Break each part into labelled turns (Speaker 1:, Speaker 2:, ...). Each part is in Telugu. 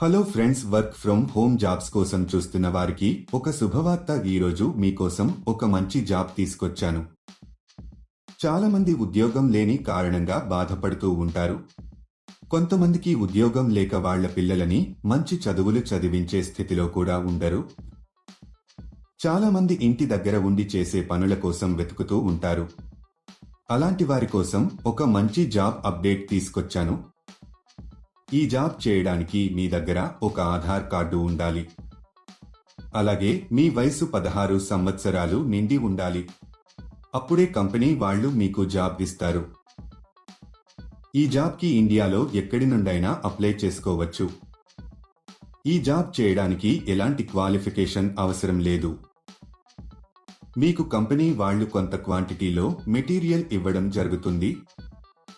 Speaker 1: Hello friends work from home jobs కోసం చూస్తున్న వారికి ఒక శుభవార్త ఈరోజు మీకోసం ఒక మంచి జాబ్ తీసుకొచ్చాను. చాలా మంది ఉద్యోగం లేని కారణంగా బాధపడుతూ ఉంటారు. కొంతమందికి ఉద్యోగం లేక వాళ్ళ పిల్లలని మంచి చదువులు చదివించే స్థితిలో కూడా ఉండరు. చాలా మంది ఇంటి దగ్గర ఉండి చేసే పనుల కోసం వెతుకుతూ ఉంటారు. అలాంటి వారి కోసం ఒక మంచి జాబ్ అప్డేట్ తీసుకొచ్చాను. ఈ జాబ్ చేయడానికి మీ దగ్గర ఒక ఆధార్ కార్డు ఉండాలి. అలాగే మీ వయసు పదహారు సంవత్సరాలు నిండి ఉండాలి. అప్పుడే కంపెనీ వాళ్ళు మీకు జాబ్ ఇస్తారు. ఈ జాబ్కి ఇండియాలో ఎక్కడి నుండైనా అప్లై చేసుకోవచ్చు. ఈ జాబ్ చేయడానికి ఎలాంటి క్వాలిఫికేషన్ అవసరం లేదు. మీకు కంపెనీ వాళ్ళు కొంత క్వాంటిటీలో మెటీరియల్ ఇవ్వడం జరుగుతుంది.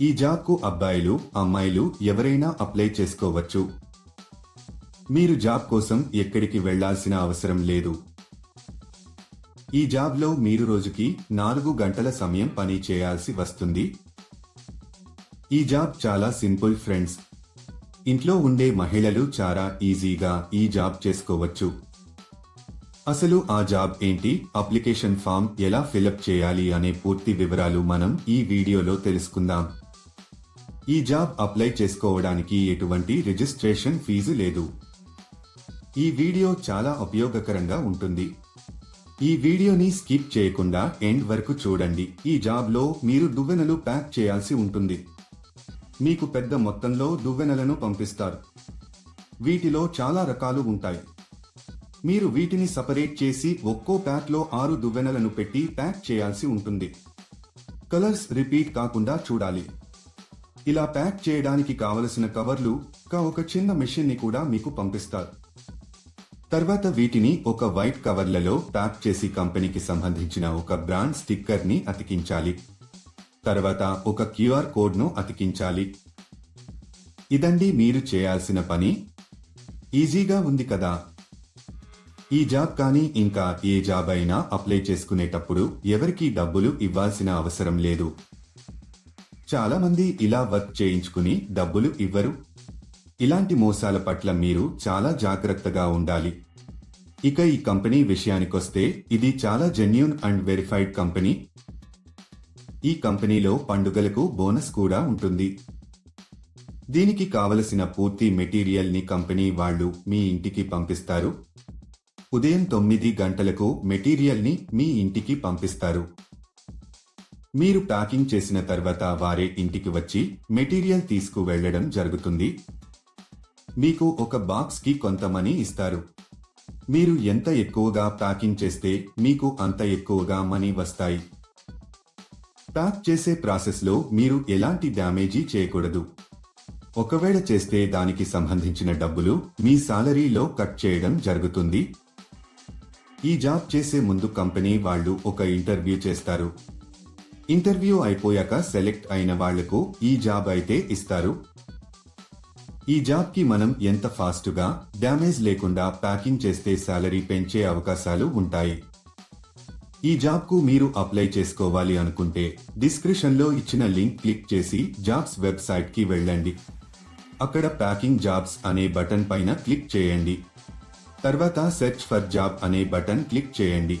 Speaker 1: ఈ జాబ్కు అబ్బాయిలు అమ్మాయిలు ఎవరైనా అప్లై చేసుకోవచ్చు. మీరు జాబ్ కోసం ఎక్కడికి వెళ్ళాల్సిన అవసరం లేదు. ఈ జాబ్లో మీరు రోజుకి నాలుగు గంటల సమయం పని చేయాల్సి వస్తుంది. ఈ జాబ్ చాలా సింపుల్ ఫ్రెండ్స్. ఇంట్లో ఉండే మహిళలు చాలా ఈజీగా ఈ జాబ్ చేసుకోవచ్చు. అసలు ఆ జాబ్ ఏంటి? అప్లికేషన్ ఫామ్ ఎలా ఫిలప్ చేయాలి? అనే పూర్తి వివరాలు మనం ఈ వీడియోలో తెలుసుకుందాం. ఈ జాబ్ అప్లై చేసుకోవడానికి ఎటువంటి రిజిస్ట్రేషన్ ఫీజు లేదు. ఈ వీడియో చాలా ఉపయోగకరంగా ఉంటుంది. ఈ వీడియోని స్కిప్ చేయకుండా ఎండ్ వరకు చూడండి. ఈ జాబ్లో మీరు దువ్వెనలు ప్యాక్ చేయాల్సి ఉంటుంది. మీకు పెద్ద మొత్తంలో దువ్వెనలను పంపిస్తారు. వీటిలో చాలా రకాలు ఉంటాయి. మీరు వీటిని సపరేట్ చేసి ఒక్కో ప్యాక్లో ఆరు దువ్వెనలను పెట్టి ప్యాక్ చేయాల్సి ఉంటుంది. కలర్స్ రిపీట్ కాకుండా చూడాలి. ఇలా ప్యాక్ చేయడానికి కావలసిన కవర్లు కా ఒక చిన్న మెషిన్ని కూడా మీకు పంపిస్తారు. తర్వాత వీటిని ఒక వైట్ కవర్లలో ప్యాక్ చేసి కంపెనీకి సంబంధించిన ఒక బ్రాండ్ స్టిక్కర్ని అతికించాలి. తర్వాత ఒక క్యూఆర్ కోడ్ను అతికించాలి. ఇదండి మీరు చేయాల్సిన పని. ఈజీగా ఉంది కదా. ఈ జాబ్ కానీ ఇంకా ఏ జాబ్ అయినా అప్లై చేసుకునేటప్పుడు ఎవరికీ డబ్బులు ఇవ్వాల్సిన అవసరం లేదు. చాలా మంది ఇలా వర్క్ చేయించుకుని డబ్బులు ఇవ్వరు. ఇలాంటి మోసాల పట్ల మీరు చాలా జాగ్రత్తగా ఉండాలి. ఇక ఈ కంపెనీ విషయానికొస్తే ఇది చాలా జెన్యున్ అండ్ వెరిఫైడ్ కంపెనీ. ఈ కంపెనీలో పండుగలకు బోనస్ కూడా ఉంటుంది. దీనికి కావలసిన పూర్తి మెటీరియల్ని కంపెనీ వాళ్ళు మీ ఇంటికి పంపిస్తారు. ఉదయం తొమ్మిది గంటలకు మెటీరియల్ని మీ ఇంటికి పంపిస్తారు. మీరు ప్యాకింగ్ చేసిన తర్వాత వారే ఇంటికి వచ్చి మెటీరియల్ తీసుకు వెళ్ళడం జరుగుతుంది. మీకు ఒక బాక్స్కి కొంత మనీ ఇస్తారు. మీరు ఎంత ఎక్కువగా ప్యాకింగ్ చేస్తే మీకు అంత ఎక్కువగా మనీ వస్తాయి. ప్యాక్ చేసే ప్రాసెస్లో మీరు ఎలాంటి డ్యామేజీ చేయకూడదు. ఒకవేళ చేస్తే దానికి సంబంధించిన డబ్బులు మీ సాలరీలో కట్ చేయడం జరుగుతుంది. ఈ జాబ్ చేసే ముందు కంపెనీ వాళ్ళు ఒక ఇంటర్వ్యూ చేస్తారు. ఇంటర్వ్యూ అయిపోయాక సెలెక్ట్ అయిన వాళ్ళకు ఈ జాబ్ అయితే ఇస్తారు. ఈ జాబ్కి మనం ఎంత ఫాస్ట్గా డ్యామేజ్ లేకుండా ప్యాకింగ్ చేస్తే శాలరీ పెంచే అవకాశాలు ఉంటాయి. ఈ జాబ్కు మీరు అప్లై చేసుకోవాలి అనుకుంటే డిస్క్రిప్షన్లో ఇచ్చిన లింక్ క్లిక్ చేసి జాబ్స్ వెబ్సైట్కి వెళ్ళండి. అక్కడ ప్యాకింగ్ జాబ్స్ అనే బటన్ పైన క్లిక్ చేయండి. తర్వాత సెర్చ్ ఫర్ జాబ్ అనే బటన్ క్లిక్ చేయండి.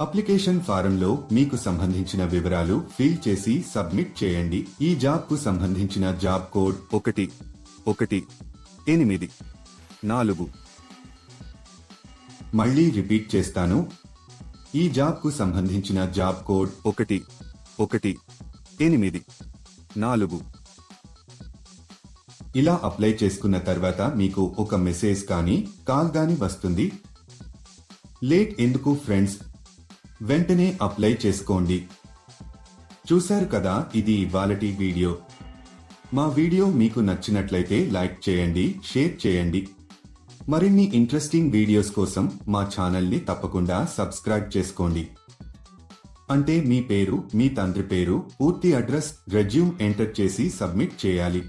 Speaker 1: అప్లికేషన్ ఫారంలో మీకు సంబంధించిన వివరాలు ఫిల్ చేసి సబ్మిట్ చేయండి. ఈ జాబ్కు సంబంధించిన జాబ్ కోడ్ ఒకటి ఒకటి ఎనిమిది నాలుగు. మళ్ళీ రిపీట్ చేస్తాను. ఈ జాబ్కు సంబంధించిన జాబ్ కోడ్
Speaker 2: ఒకటి ఒకటి ఎనిమిది నాలుగు.
Speaker 1: ఇలా అప్లై చేసుకున్న తర్వాత మీకు ఒక మెసేజ్ కానీ కాల్ కానీ వస్తుంది. లేట్ ఎందుకు ఫ్రెండ్స్? వెంటనే అప్లై చేసుకోండి. చూశారు కదా ఇది ఇవాళటి వీడియో. మా వీడియో మీకు నచ్చినట్లయితే లైక్ చేయండి షేర్ చేయండి. మరిన్ని ఇంట్రెస్టింగ్ వీడియోస్ కోసం మా ఛానల్ని తప్పకుండా సబ్స్క్రైబ్ చేసుకోండి. అంటే మీ పేరు మీ తండ్రి పేరు పూర్తి అడ్రస్ రెజ్యూమ్ ఎంటర్ చేసి సబ్మిట్ చేయాలి.